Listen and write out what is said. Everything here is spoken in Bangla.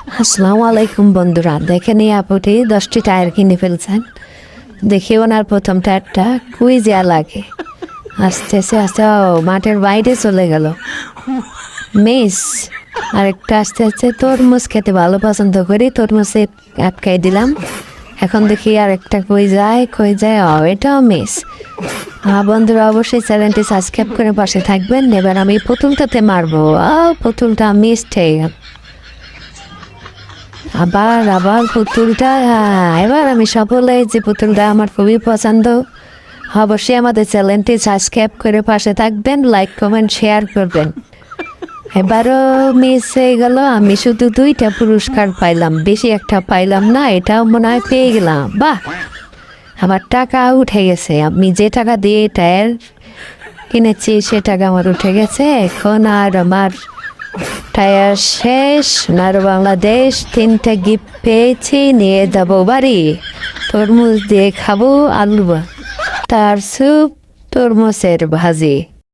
আসসালামু আলাইকুম বন্ধুরা। দেখে নিয়ে আপুটি দশটি টায়ার কিনে ফেলছেন। দেখি ওনার প্রথম টায়ারটা কুইজিয়া লাগে। আস্তে আস্তে আস্তে মাঠের বাইরে চলে গেল। মিস, আরেকটা আস্তে আস্তে তরমুজ খেতে ভালো পছন্দ করি। তরমুজে আটকাই দিলাম। এখন দেখি আরেকটা কই যায় কই যায়, ও, এটাও মিস। হ্যাঁ বন্ধুরা, অবশ্যই চ্যানেলটি সাবস্ক্রাইব করে পাশে থাকবেন। এবার আমি পুতুলটাতে মারবো। পুতুলটা মিস ঠিক আবার আবার পুতুলটা? হ্যাঁ, এবার আমি সফল হয়েছি। পুতুলটা আমার খুবই পছন্দ। অবশ্যই আমাদের চ্যানেলটি সাবস্ক্রাইব করে পাশে থাকবেন লাইক কমেন্ট শেয়ার করবেন। এবারও মিস হয়ে গেল। আমি শুধু দুইটা পুরস্কার পাইলাম। বেশি একটা পাইলাম না এটাও মনে হয় পেয়ে গেলাম। বাহ! আমার টাকা উঠে গেছে। আমি যে টাকা দিয়ে টায়ার কিনেছি সে টাকা আমার উঠে গেছে। এখন আর আমার টায়ার শেষ আর বাংলাদেশ তিনটা গিফট পেয়েছি, নিয়ে যাব বাড়ি। তরমুজ দিয়ে খাব আলু তার স্যুপ তরমুজের ভাজি।